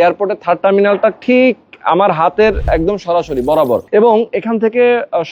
এয়ারপোর্টের থার্ড টার্মিনালটা ঠিক আমার হাতের একদম সরাসরি বরাবর। এবং এখান থেকে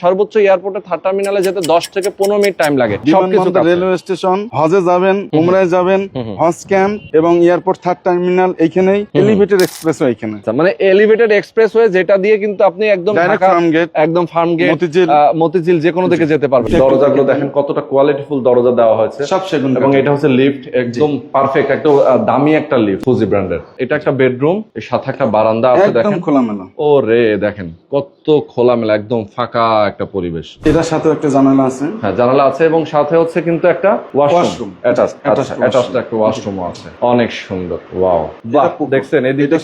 সর্বোচ্চ এয়ারপোর্টের থার্ড টার্মিনালে যেতে দশ থেকে পনেরো মিনিট টাইম লাগে। সবকিছু রেলওয়ে স্টেশন হজে যাবেন উমরায় যাবেন। হজ ক্যাম্প এবং এয়ারপোর্ট থার্ড টার্মিনাল এইখানেই এলিভেটেড এক্সপ্রেস এইখানে। আচ্ছা, মানে এলিভেটেড এক্সপ্রেসওয়ে যেটা দিয়ে কিন্তু আপনি একদম ফার্ম গেট একদম ফার্ম গেট মতিঝিল। মতিঝিল যে কোনো দিকে যেতে পারবেন। একটু দরজাগুলো দেখেন। কতটা কোয়ালিটিফুল দরজা দেওয়া হয়েছে। সব সেগুন এবং এটা হচ্ছে লিফট একদম পারফেক্ট একটা দামি একটা লিফট ফুজি ব্র্যান্ডের এটা একটা বেডরুম এর সাথে একটা বারান্দা আছে দেখেন। খোলামেলা। ও রে দেখেন কত খোলামেলা একদম ফাঁকা একটা পরিবেশ। এটার সাথে একটা জানালা আছে। হ্যাঁ জানালা আছে এবং সাথে হচ্ছে কিন্তু একটা ওয়াশরুম। অ্যাটাচ অ্যাটাচড একটা ওয়াশরুমও আছে। অনেক সুন্দর ওয়াও। বাহ দেখছেন এদিকে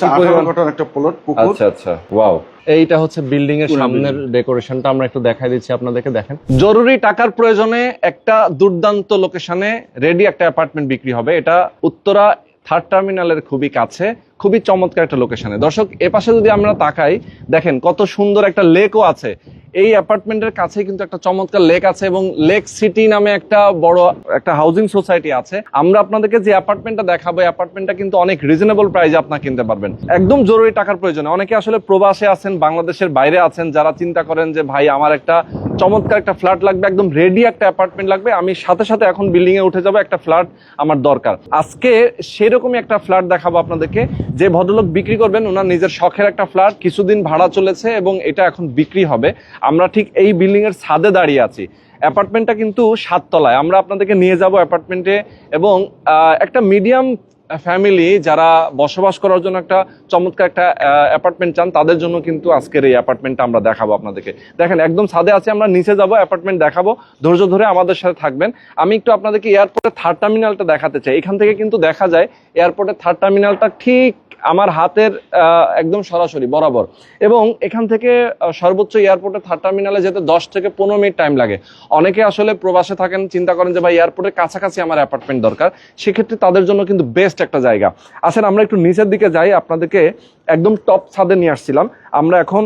একটা প্লট পুকুর। আচ্ছা আচ্ছা ওয়াও। এইটা হচ্ছে বিল্ডিং এর সামনের ডেকোরেশনটা আমরা একটু দেখাই দিচ্ছি আপনাদেরকে দেখেন। জরুরি টাকার প্রয়োজনে একটা দুর্দান্ত লোকেশনে রেডি একটা অ্যাপার্টমেন্ট বিক্রি হবে। এটা উত্তরা থার্ড টার্মিনালের খুবই কাছে। খুবই চমৎকার একটা লোকেশনে দর্শক, এ পাশে যদি আমরা তাকাই, দেখেন কত সুন্দর একটা লেকও আছে। এই অ্যাপার্টমেন্টের কাছে কিন্তু একটা চমৎকার লেক আছে এবং লেক সিটি নামে একটা বড় একটা হাউজিং সোসাইটি আছে। আমরা আপনাদেরকে যে অ্যাপার্টমেন্টটা দেখাবো অ্যাপার্টমেন্টটা কিন্তু অনেক রিজনেবল প্রাইসে আপনার কিনতে পারবেন। একদম জরুরি টাকার প্রয়োজন। অনেকে আসলে প্রবাসে আছেন, বাংলাদেশের বাইরে আছেন, যারা চিন্তা করেন যে, ভাই, আমার একটা চমৎকার একটা ফ্ল্যাট লাগবে, একদম রেডি একটা অ্যাপার্টমেন্ট লাগবে, আমি সাথে সাথে এখন বিল্ডিং এ উঠে যাব, একটা ফ্ল্যাট আমার দরকার। আজকে সেরকমই একটা ফ্ল্যাট দেখাবো আপনাদেরকে। যে ভদ্রলোক বিক্রি করবেন, ওনার নিজের শখের একটা ফ্ল্যাট, কিছুদিন ভাড়া চলেছে এবং এটা এখন বিক্রি হবে। আমরা ঠিক এই বিল্ডিং এর ছাদে দাঁড়িয়ে আছি। অ্যাপার্টমেন্টটা কিন্তু সাততলায়। আমরা আপনাদেরকে নিয়ে যাব অ্যাপার্টমেন্টে এবং একটা মিডিয়াম ফ্যামিলি যারা বসবাস করার জন্য একটা চমৎকার একটা অ্যাপার্টমেন্ট চান, তাদের জন্য কিন্তু আজকের এই অ্যাপার্টমেন্টটা আমরা দেখাবো আপনাদেরকে। দেখেন, একদম ছাদে আছে, আমরা নিচে যাব, অ্যাপার্টমেন্ট দেখাবো। ধৈর্য ধরে আমাদের সাথে থাকবেন। আমি একটু আপনাদেরকে এয়ারপোর্টের থার্ড টার্মিনালটা দেখাতে চাই। এখান থেকে কিন্তু দেখা যায়, এয়ারপোর্টের থার্ড টার্মিনালটা ঠিক আমার হাতের একদম সরাসরি, বরাবর। এবং এখান থেকে সর্বোচ্চ এয়ারপোর্টে থার্ড টার্মিনালে যেতে দশ থেকে পনেরো মিনিট টাইম লাগে। অনেকে আসলে প্রবাসে থাকেন, চিন্তা করেন যে, ভাই, এয়ারপোর্টের কাছাকাছি আমার অ্যাপার্টমেন্ট দরকার। সেক্ষেত্রে তাদের জন্য কিন্তু বেস্ট একটা জায়গা। আসেন, আমরা একটু নিচের দিকে যাই। আপনাদেরকে একদম টপ ছাদে নিয়ে আসছিলাম। আমরা এখন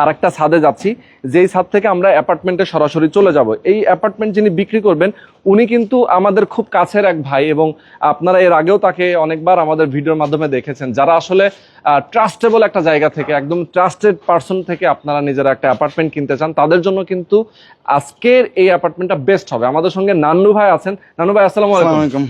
আর একটা ছাদে যাচ্ছি, যেই ছাদ থেকে আমরা অ্যাপার্টমেন্টে সরাসরি চলে যাব। এই অ্যাপার্টমেন্ট যিনি বিক্রি করবেন, উনি কিন্তু আমাদের খুব কাছের এক ভাই এবং আপনারা এর আগেও তাকে অনেকবার আমাদের ভিডিওর মাধ্যমে দেখেছেন। যারা আসলে ট্রাস্টেবল একটা জায়গা থেকে একদম ট্রাস্টেড পার্সন থেকে আপনারা নিজেরা একটা অ্যাপার্টমেন্ট কিনতে চান তাদের জন্য কিন্তু আজকের এই অ্যাপার্টমেন্টটা বেস্ট হবে। আমাদের সঙ্গে নান্নু ভাই আছেন। নান্নু ভাই আসসালামু আলাইকুম।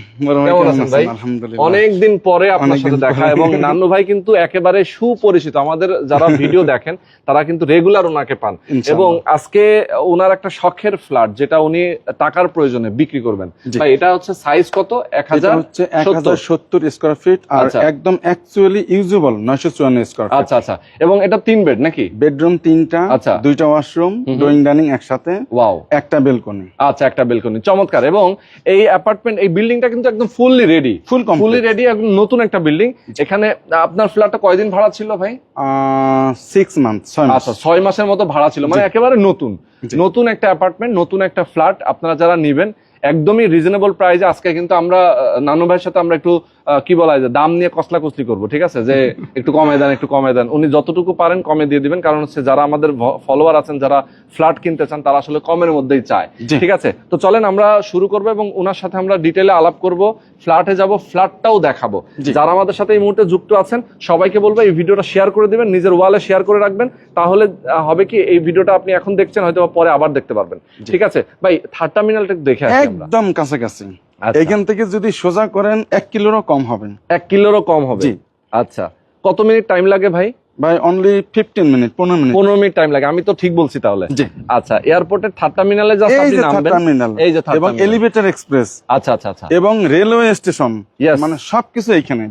কেমন আছেন? ভাই? আলহামদুলিল্লাহ। অনেকদিন পরে আপনার সাথে দেখা এবং নান্নু ভাই কিন্তু একেবারে সুপরিচিত। আমাদের যারা ভিডিও দেখেন তারা কিন্তু রেগুলার ওনাকে পান। এবং আজকে ওনার একটা শখের ফ্ল্যাট যেটা উনি টাকার প্রয়োজনে বিক্রি করবেন। ভাই এটা হচ্ছে সাইজ কত? এক হাজার হচ্ছে এক হাজার সত্তর স্কোয়ার ফিট আর আচ্ছা। একদম অ্যাকচুয়ালি ইউজেবল নয়শো চুয়ান্ন স্কোয়ার আচ্ছা আচ্ছা। এবং এটা তিন বেড নাকি? বেডরুম তিনটা আচ্ছা। দুইটা ওয়াশরুম হুম হুম। ড্রয়িং ডাইনিং একসাথে ওয়াও একটা বেলকনি আচ্ছা একটা বেলকনি চমৎকার। এবং এই অ্যাপার্টমেন্ট এই বিল্ডিংটা কিন্তু একদম fully ready full fully ready একদম নতুন একটা বিল্ডিং এখানে আপনার ফ্ল্যাটটা কয়দিন ভাড়া ছিল ভাই? সিক্স মান্থ আচ্ছা ছয় মাসের মতো ভাড়া ছিল। মানে একেবারে নতুন। নতুন একটা অ্যাপার্টমেন্ট নতুন একটা ফ্ল্যাট আপনারা যারা নিবেন একদমই রিজনেবল প্রাইসে আজকে কিন্তু আমরা নানু ভাইয়ের সাথে আমরা একটু কি বলা যায় দাম নিয়ে কসলা কসলি করব ঠিক আছে? যে একটু কমে দেন একটু কমে দেন। উনি যতটুকু পারেন কমে দিয়ে দিবেন কারণ হচ্ছে যারা আমাদের ফলোয়ার আছেন যারা ফ্ল্যাট কিনতে চান তারা আসলে কমের মধ্যেই চায় ঠিক আছে? তো চলেন আমরা শুরু করব এবং ওনার সাথে আমরা ডিটেলে আলাপ করব ফ্ল্যাটে যাব ফ্ল্যাটটাও দেখাবো। যারা আমাদের সাথে এই মুহূর্তে যুক্ত আছেন সবাইকে বলব এই ভিডিওটা শেয়ার করে দিবেন নিজের ওয়ালে শেয়ার করে রাখবেন তাহলে হবে কি এই ভিডিওটা আপনি এখন দেখছেন হয়তো পরে আবার দেখতে পারবেন ঠিক আছে? ভাই থার্ড টার্মিনালটা দেখে একদম কাছাকাছি। এখান থেকে যদি সোজা করেন এক কিলোরও কম হবে এক কিলোরও কম হবে? জি। আচ্ছা। কত মিনিট টাইম লাগে ভাই? ভাই অনলি ফিফটিন মিনিট পনেরো মিনিট পনেরো মিনিট টাইম লাগে। আমি তো ঠিক বলছি তাহলে। আচ্ছা এয়ারপোর্টের থার্ড টার্মিনালে এই যে থার্ড টার্মিনাল এই যে এবং এলিভেটর এক্সপ্রেস আচ্ছা আচ্ছা আচ্ছা। এবং রেলওয়ে স্টেশন. মানে সবকিছু এখানে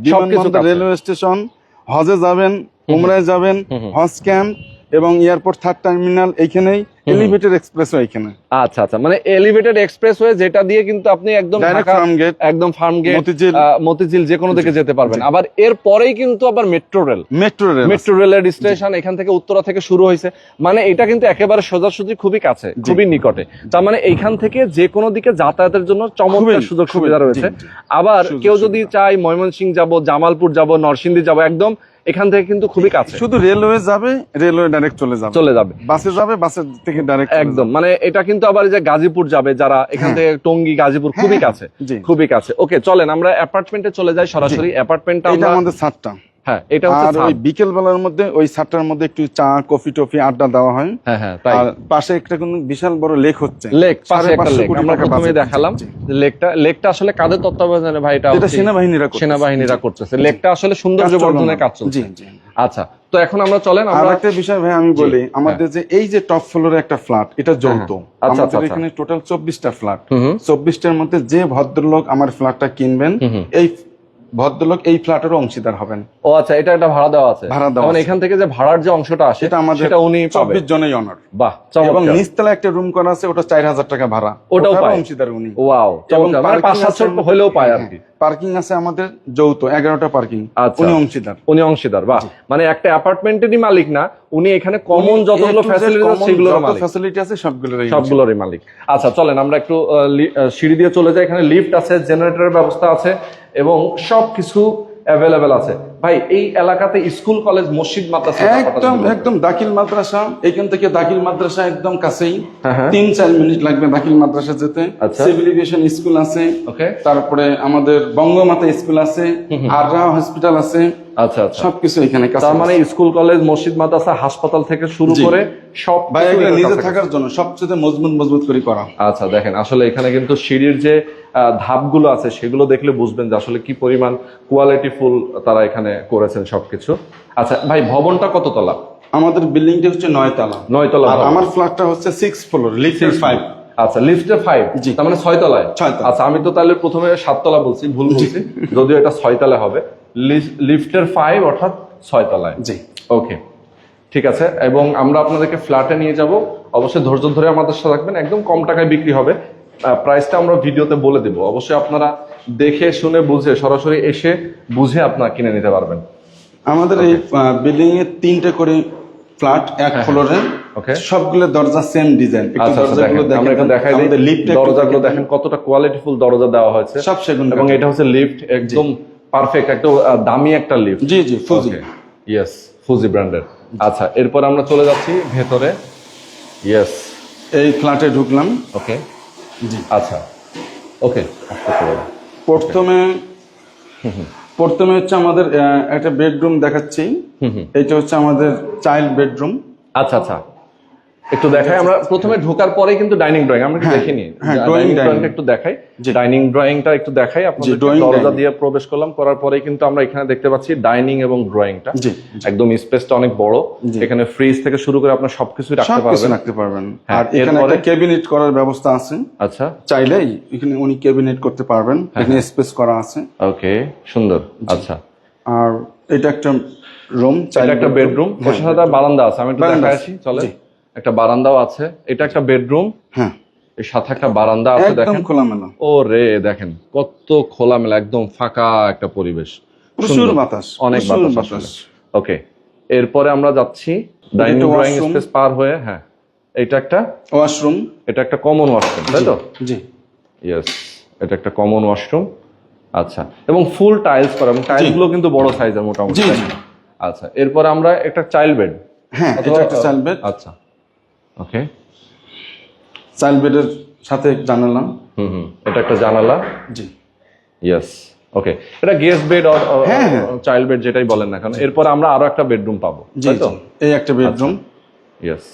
রেলওয়ে স্টেশন হজে যাবেন উমরায় যাবেন। হজ ক্যাম্প এবং এয়ারপোর্ট থার্ড টার্মিনাল এইখানেই এলিভেটেড এক্সপ্রেস এইখানে আচ্ছা আচ্ছা মানে এলিভেটেড এক্সপ্রেস এক্সপ্রেসওয়ে যেটা দিয়ে কিন্তু আপনি একদম ডাইরেক্ট ফার্ম গেট একদম ফার্ম গেট মতিঝিল। মতিঝিল যে কোনো দিকে যেতে পারবেন। আবার এর পরেই কিন্তু আবার metro rail metro rail metro রেলের স্টেশন এখান থেকে উত্তরা থেকে শুরু হয়েছে। মানে এটা কিন্তু একেবারে সোজাসুজি খুবই কাছে। খুবই নিকটে। তার মানে এইখান থেকে যে কোনো দিকে যাতায়াতের জন্য চমৎকার সুযোগ সুবিধা রয়েছে। আবার কেউ যদি চায় ময়মনসিংহ যাব জামালপুর যাব নরসিংদী যাব একদম এখান থেকে কিন্তু খুবই কাছে। শুধু রেলওয়ে যাবে রেলওয়ে ডাইরেক্ট চলে যাবে। চলে যাবে। বাসে যাবে বাসের থেকে ডাইরেক্ট একদম। মানে এটা কিন্তু আবার যে গাজীপুর যাবে যারা এখান হ্যাঁ। থেকে টঙ্গী গাজীপুর খুবই হ্যাঁ, কাছে। খুবই কাছে। ওকে চলেন আমরা অ্যাপার্টমেন্টে চলে যাই সরাসরি। অ্যাপার্টমেন্টটা আমাদের ছাদটা হ্যাঁ এটা আর ওই বিকেল বেলার মধ্যে ওই ছাদটার মধ্যে একটু চা কফি টফি আড্ডা দেওয়া হয়। হ্যাঁ হ্যাঁ তাই। পাশে একটা কোন বিশাল বড় লেক হচ্ছে। লেক পাশে একটা লেক। আমরা প্রথমে দেখালাম লেকটা লেকটা আসলে কাদের তত্ত্বাবধানে ভাই এটা হচ্ছে সেনাবাহিনীরা। সেনাবাহিনীরা করতেছে। লেকটা আসলে সৌন্দর্য বর্ধনের কাজ চলছে। আচ্ছা তো এখন আমরা চলেন আমরা একটা বিষয় ভাই আমি বলি আমাদের যে এই যে টপ ফ্লোরে একটা ফ্ল্যাট এটা যৌথ। আচ্ছা, আচ্ছা, আমাদের আচ্ছা। এখানে টোটাল চব্বিশটা ফ্ল্যাট। চব্বিশটার মধ্যে যে ভদ্রলোক আমার ফ্ল্যাটটা কিনবেন। এই ভদ্রলোক এই ফ্ল্যাটেরও অংশীদার হবেন। ও আচ্ছা এটা একটা ভাড়া দেওয়া আছে? ভাড়া দেওয়া মানে এখান থেকে যে ভাড়ার যে অংশটা আসে সেটা আমাদের সেটা উনি চব্বিশ জনেই অনার বাহ এবং নিচতলা একটা রুম করা আছে ওটা চার হাজার টাকা ভাড়া। ওটাও অংশীদার উনি। ওয়াও চমৎকার। মানে পাঁচ সাতশো হলেও পায় আর কি। পার্কিং আছে আমাদের যৌথ এগারোটা পার্কিং। আচ্ছা। উনি অংশীদার। উনি অংশীদার বা মানে একটা অ্যাপার্টমেন্টেরই মালিক না উনি এখানে কমন যতগুলো ফ্যাসিলিটি আছে সেগুলোর মালিক। ফ্যাসিলিটি আছে সবগুলোর সবগুলোরই মালিক। আচ্ছা চলেন আমরা একটু সিঁড়ি দিয়ে চলে যাই। এখানে লিফট আছে জেনারেটরের ব্যবস্থা আছে এবং সবকিছু অ্যাভেলেবেল আছে। ভাই এই এলাকাতে স্কুল কলেজ মসজিদ মাদ্রাসা একদম একদম দাখিল মাদ্রাসা। এখান থেকে দাখিল মাদ্রাসা একদম কাছেই। হ্যাঁ, হ্যাঁ। তিন চার মিনিট লাগবে দাখিল মাদ্রাসা যেতে। সিভিলিভেশন স্কুল আছে। ওকে তারপরে আমাদের বঙ্গমাতা স্কুল আছে। আররা হসপিটাল আছে। আচ্ছা আচ্ছা। সবকিছু এখানে তার মানে স্কুল কলেজ মসজিদ মাদ্রাসা হাসপাতাল থেকে শুরু করে সব নিজে থাকার জন্য সবচেয়ে মজবুত মজবুত করে করা। আচ্ছা দেখেন আসলে এখানে কিন্তু সিঁড়ির যে ধাপগুলো আছে সেগুলো দেখলে বুঝবেন যে আসলে কি পরিমাণ কোয়ালিটি ফুল তারা এখানে করেছেন সবকিছু। আচ্ছা ভাই ভবনটা কত তলা আমাদের বিল্ডিংটা হচ্ছে নয় তলা নয় তলা আর আমার ফ্ল্যাটটা হচ্ছে সিক্স ফ্লোর ফাইভ আচ্ছা লিফটে ফাইভ। তার মানে ছয় তলায় আচ্ছা আমি তো তাহলে প্রথমে সাততলা বলছি ভুল বলছি যদিও এটা ছয় তলায় হবে লিফটের ফাইভ অর্থাৎ ছয় তলায় জি। ওকে ঠিক আছে। এবং আমরা আপনাদেরকে ফ্ল্যাটে নিয়ে যাব। অবশ্যই ধৈর্য ধরে আমাদের সাথে থাকবেন। একদম কম টাকায় বিক্রি হবে। প্রাইসটা আমরা ভিডিওতে বলে দেব। অবশ্যই আপনারা দেখে শুনে বুঝে সরাসরি এসে বুঝে আপনারা কিনে নিতে পারবেন। আমাদের এই বিল্ডিং এ তিনটে করে ফ্ল্যাট এক ফ্লোরে Okay. সবগুলো দরজা সেম ডিজাইন আচ্ছা আচ্ছা দরজাগুলো দেখেন কতটা কোয়ালিটিফুল দরজা দেওয়া হয়েছে। সব সেগুন এবং এটা হচ্ছে লিফট একদম পারফেক্ট একটা দামি একটা লিফট জি জি ফুজি ইয়েস ফুজি ব্র্যান্ডের আচ্ছা এরপর আমরা চলে যাচ্ছি ভেতরে। ইয়েস এই ফ্ল্যাটে ঢুকলাম। ওকে জি। আচ্ছা। ওকে প্রথমে প্রথমে হচ্ছে আমাদের একটা বেডরুম দেখাচ্ছি। এটা হচ্ছে আমাদের চাইল্ড বেডরুম। আচ্ছা আচ্ছা। একটু দেখাই আমরা প্রথমে ঢোকার পরে কিন্তু ডাইনিং ড্রয়িং আমরা কি হ্যাঁ, দেখিনি হ্যাঁ, ডাইনিং ড্রয়িংটা একটু দেখাই। ডাইনিং ড্রয়িংটা একটু দেখাই আপনাদের দরজা দিয়ে প্রবেশ করলাম করার পরেই কিন্তু আমরা এখানে দেখতে পাচ্ছি ডাইনিং এবং ড্রয়িংটা একদম স্পেসটা অনেক বড়। এখানে ফ্রিজ থেকে শুরু করে আপনার সবকিছু রাখতে পারবেন। রাখতে পারবেন। হ্যাঁ, আর এখানে একটা ক্যাবিনেট করার ব্যবস্থা আছে। আচ্ছা। চাইলেই এখানে উনি ক্যাবিনেট করতে পারবেন। হ্যাঁ, এখানে স্পেস করা আছে। ওকে সুন্দর। আচ্ছা। আর এটা একটা রুম চাইলে একটা বেডরুম সাথে একটা বারান্দা আছে আমি একটু আসি চলে। একটা বারান্দাও আছে এটা একটা বেডরুম। হ্যাঁ। এর সাথে একটা বারান্দা আছে দেখেন। খোলামেলা। ও রে দেখেন কত খোলামেলা একদম ফাঁকা একটা পরিবেশ। প্রচুর বাতাস অনেক বাতাস ওকে এরপরে আমরা যাচ্ছি ডাইনিং ড্রয়িং স্পেস পার হয়ে হ্যাঁ এটা একটা ওয়াশরুম। এটা একটা কমন ওয়াশরুম তাই তো? জি ইয়েস এটা একটা কমন ওয়াশরুম। আচ্ছা এবং ফুল টাইলস করা এবং টাইলসগুলো কিন্তু বড় সাইজের মোটামুটি। আচ্ছা এরপরে আমরা একটা চাইল্ড বেড। হ্যাঁ এটা একটা চাইল্ড বেড। আচ্ছা ওকে চাইল্ড বেডের সাথে জানালাম। হুম হুম। এটা একটা জানালা? জি। ইয়েস ওকে এটা গেস্ট বেড অর হ্যাঁ, হ্যাঁ। চাইল্ড বেড যেটাই বলেন না কেন এরপর আমরা আরও একটা বেডরুম পাবো জি তো? এই একটা বেডরুম ইয়েস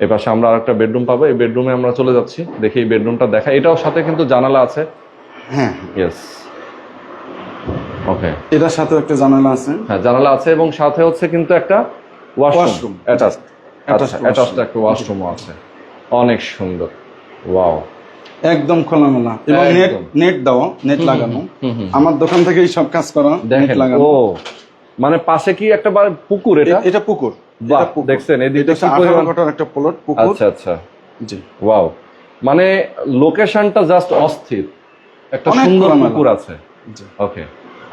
এ পাশে আমরা আর একটা বেডরুম পাবো এই বেডরুমে আমরা চলে যাচ্ছি দেখি এই বেডরুমটা দেখা এটাও সাথে কিন্তু জানালা আছে। হ্যাঁ ইয়েস ওকে এটার সাথে একটা জানালা আছে। হ্যাঁ জানালা আছে এবং সাথে হচ্ছে কিন্তু একটা ওয়াশরুম অ্যাটাচড Attached অ্যাটাচড একটা ওয়াশরুমও আছে। অনেক সুন্দর। ওয়াও একদম খোলামেলা। এবং নেট নেট দেওয়া নেট লাগানো। আমার দোকান থেকেই সব কাজ করা নেট লাগানো। ও মানে পাশে কি একটা বার- পুকুর এটা? এটা পুকুর। দেখছেন, এদিকে পরিমাণ- একটা প্লট পুকুর। আচ্ছা আচ্ছা। জি। ওয়াও মানে লোকেশনটা জাস্ট অস্থির। একটা সুন্দর পুকুর আছে। ওকে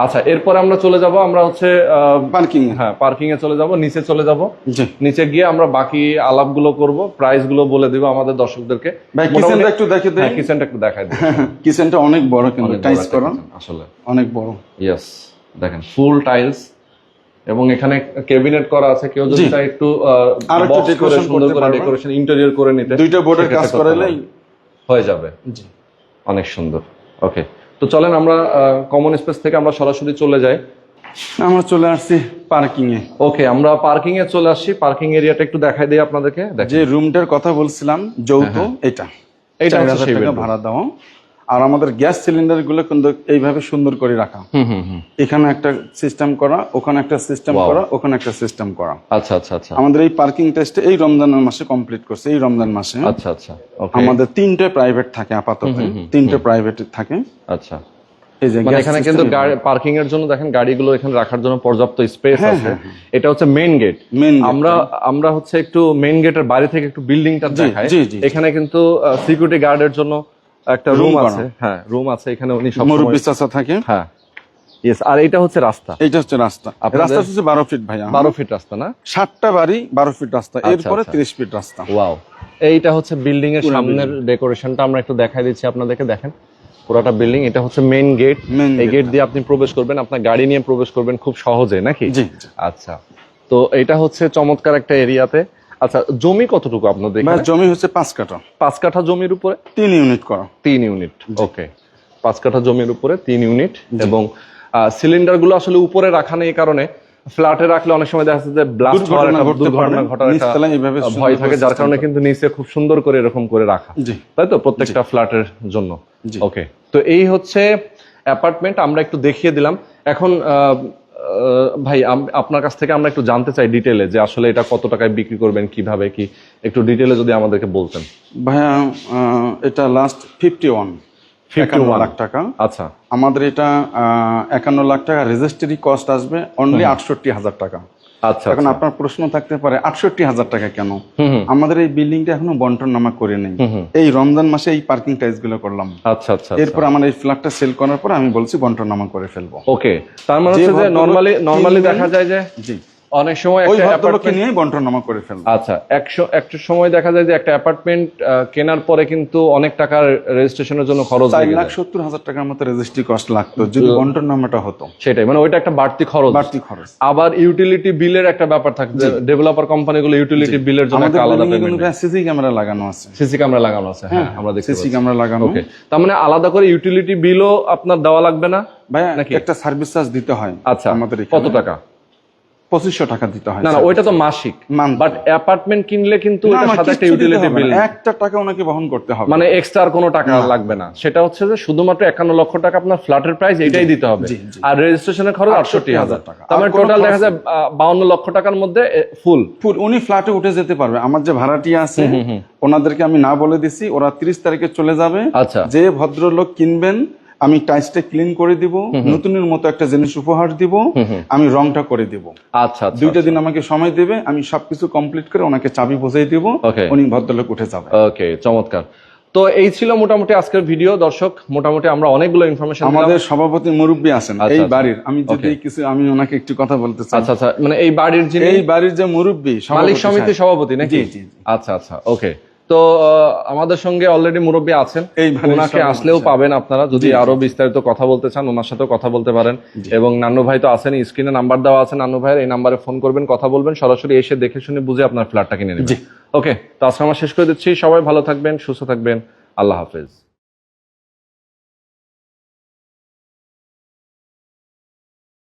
আচ্ছা এরপর আমরা চলে যাব আমরা হচ্ছে পার্কিং হ্যাঁ পার্কিং এ চলে যাব নিচে চলে যাব। নিচে গিয়ে আমরা বাকি আলাপগুলো করব প্রাইসগুলো বলে দিব আমাদের দর্শকদেরকে। কিচেনটা একটু দেখে দেই। হ্যাঁ কিচেনটা একটু দেখাই দিই। কিচেনটা অনেক বড় কিন্তু বড় করা আসলে। অনেক বড়। ইয়েস দেখেন ফুল টাইলস এবং এখানে ক্যাবিনেট করা আছে কেউ যদি। চায় একটু আর একটু করে করতে করে পারবে। ডেকোরেশন ইন্টেরিয়র করে নিতে দুইটা বোর্ডের কাজ করতে হয়ে যাবে। জি। অনেক সুন্দর। ওকে তো চলেন আমরা কমন স্পেস থেকে আমরা সরাসরি চলে যাই। আমরা চলে আসছি পার্কিং এ ওকে আমরা পার্কিং এ চলে আসছি। পার্কিং এরিয়াটা একটু দেখাই দিই আপনাদেরকে। যে রুমটার কথা বলছিলাম যৌথ এটা এটা হাজার সেই টাকা bedroom। ভাড়া দেওয়া। আর আমাদের গ্যাস সিলিন্ডারগুলো কিন্তু এইভাবে সুন্দর করে রাখা। হুম হুম হুম। এখানে একটা সিস্টেম করা ওখানে একটা সিস্টেম করা ওখানে একটা সিস্টেম করা। আচ্ছা আচ্ছা আচ্ছা। আমাদের এই পার্কিং টেস্টে এই রমজানের মাসে কমপ্লিট করছে এই রমজান মাসে। আচ্ছা আচ্ছা আমাদের তিনটে প্রাইভেট থাকে আপাতত তিনটে প্রাইভেট থাকে। আচ্ছা। মানে এখানে কিন্তু পার্কিং এর জন্য দেখেন গাড়িগুলো এখানে রাখার জন্য পর্যাপ্ত স্পেস হ্যাঁ, আছে। হ্যাঁ, এটা হচ্ছে মেইন গেট আমরা আমরা হচ্ছে একটু মেইন গেটের বাইরে থেকে একটু বিল্ডিংটা দেখাই। এখানে কিন্তু সিকিউরিটি গার্ডের জন্য একটা রুম আছে হ্যাঁ রুম আছে এখানে উনি সব মুরব্বী চাচা থাকে? হ্যাঁ। ইয়েস আর এটা হচ্ছে রাস্তা। এইটা হচ্ছে রাস্তা। রাস্তা হচ্ছে বারো ফিট ভাইয়া বারো ফিট রাস্তা না? সাতটা বাড়ি বারো ফিট রাস্তা এরপরে আচ্ছা। তিরিশ ফিট রাস্তা। ওয়াও এইটা হচ্ছে বিল্ডিং এর সামনের ডেকোরেশনটা আমরা একটু দেখাই দিচ্ছি আপনাদেরকে দেখেন। পুরোটা বিল্ডিং এটা হচ্ছে মেইন গেট এই গেট দিয়ে আপনি প্রবেশ করবেন আপনার গাড়ি নিয়ে প্রবেশ করবেন খুব সহজে নাকি। আচ্ছা। তো এটা হচ্ছে চমৎকার একটা এরিয়াতে আচ্ছা জমি কতটুকু আপনাদের জমি হচ্ছে পাঁচ কাঠা। পাঁচ কাঠা জমির উপরে? তিন ইউনিট করা। তিন ইউনিট ওকে। পাঁচ কাঠা জমির উপরে তিন ইউনিট এবং সিলিন্ডারগুলো আসলে উপরে রাখা নেই কারণে। ফ্ল্যাটে রাখলে অনেক সময় দেখা যাচ্ছে যে ব্লাস্ট হওয়ার দুর্ঘটনা ঘটার একটা ভয় থাকে যার কারণে কিন্তু নিচে খুব সুন্দর করে এরকম করে রাখা। তাই তো? প্রত্যেকটা ফ্ল্যাটের জন্য। ওকে। তো এই হচ্ছে অ্যাপার্টমেন্ট আমরা একটু দেখিয়ে দিলাম। এখন ভাই আপনার কাছ থেকে আমরা একটু জানতে চাই ডিটেলে যে আসলে এটা কত টাকায় বিক্রি করবেন কীভাবে কি? একটু ডিটেলে যদি আমাদেরকে বলতেন। ভাইয়া এটা লাস্ট ফিফটি ওয়ান 51 লাখ টাকা। আচ্ছা। আমাদের এটা একান্ন লাখ টাকা রেজিস্ট্রি কস্ট আসবে অনলি আটষট্টি হাজার টাকা। আচ্ছা এখন আচ্ছা। আপনার প্রশ্ন থাকতে পারে আটষট্টি হাজার টাকা কেন? আমাদের এই বিল্ডিংটা এখনও বন্টন নামা করে নেই। এই রমজান মাসে এই পার্কিং টাইসগুলো করলাম। আচ্ছা আচ্ছা এরপর আমার এই ফ্ল্যাটটা সেল করার পর আমি বলছি বন্টন নামা করে ফেলব। ওকে তার মানে হচ্ছে যে নরমালি নরমালি দেখা যায় যে জি। অনেক সময় ওই একটা ভদ্রলোককে নিয়ে বন্টন নামা করে ফেলব। আচ্ছা একশো একটা সময় দেখা যায় যে একটা অ্যাপার্টমেন্ট কেনার পরে কিন্তু অনেক টাকার রেজিস্ট্রেশনের জন্য খরচ চার লাখ সত্তর হাজার টাকার মতো রেজিস্ট্রি কস্ট লাগতো যদি বন্টন নামাটা হতো। সেটাই মানে ওইটা একটা বাড়তি খরচ। বাড়তি খরচ। আবার ইউটিলিটি বিলের একটা ব্যাপার থাকে ডেভেলপার কোম্পানিগুলো ইউটিলিটি বিলের জন্য একটা আলাদা পেমেন্ট সিসি ক্যামেরা লাগানো আছে। সিসি ক্যামেরা লাগানো আছে হ্যাঁ আমরা দেখতে সিসি ক্যামেরা লাগানো। ওকে তার মানে আলাদা করে ইউটিলিটি বিলও আপনার দেওয়া লাগবে না? নাকি? একটা সার্ভিস চার্জ দিতে হয় আচ্ছা আমাদের কত টাকা? পঁচিশশো টাকা দিতে হয় না না ওইটা তো মাসিক। বাট অ্যাপার্টমেন্ট কিনলে কিন্তু সাথে একটা ইউটিলিটি বিল একটা টাকা ওনাকে বহন করতে হবে। মানে এক্সট্রা আর কোনো টাকা লাগবে না। সেটা হচ্ছে যে শুধুমাত্র একান্ন লক্ষ টাকা আপনার ফ্ল্যাটের প্রাইস এটাই দিতে হবে। আর রেজিস্ট্রেশনের খরচ আটষট্টি হাজার। টাকা। তার মানে টোটাল দেখা যায় বাউন্ন লক্ষ টাকার মধ্যে ফুল ফুল উনি ফ্ল্যাটে উঠে যেতে পারবে। আমার যে ভাড়াটি আছে ওনাদেরকে আমি না বলে দিছি ওরা তিরিশ তারিখে চলে যাবে। আচ্ছা। যে ভদ্রলোক কিনবেন আমি টাইসটা ক্লিন করে দিব নতুনের মতো একটা জিনিস উপহার দিব আমি রংটা করে দিব। আচ্ছা আচ্ছা দুইটা দিন আমাকে সময় দেবে আমি সবকিছু কমপ্লিট করে ওনাকে চাবি বুঝাই দিব উনি ভদ্রলোক উঠে যাবে ওকে চমৎকার। তো এই ছিল মোটামুটি আজকের ভিডিও দর্শক মোটামুটি আমরা অনেকগুলো ইনফরমেশন আমাদের সভাপতি মুরব্বী আছেন আচ্ছা, এই আচ্ছা। বাড়ির। আমি যদি কিছু আমি ওনাকে একটু কথা বলতে চাই। আচ্ছা আচ্ছা। মানে এই বাড়ির যিনি এই বাড়ির যে মুরব্বী মালিক সমিতির সভাপতি নাকি? জি, জি, জি। আচ্ছা আচ্ছা। ওকে তো আমাদের সঙ্গে অলরেডি মুরব্বী আছেন। ওনাকে আসলেও পাবেন আপনারা যদি আরও বিস্তারিত কথা বলতে চান ওনার সাথে কথা বলতে পারেন। এবং নান্নু ভাই তো আছেন স্ক্রিনে নাম্বার দেওয়া আছে নান্নু ভাইয়ের এই নাম্বারে ফোন করবেন কথা বলবেন সরাসরি এসে দেখে শুনে বুঝে আপনার ফ্ল্যাটটা কিনে নেবেন। ওকে তো আজকে আমরা শেষ করে দিচ্ছি। সবাই ভালো থাকবেন সুস্থ থাকবেন। আল্লাহ হাফেজ।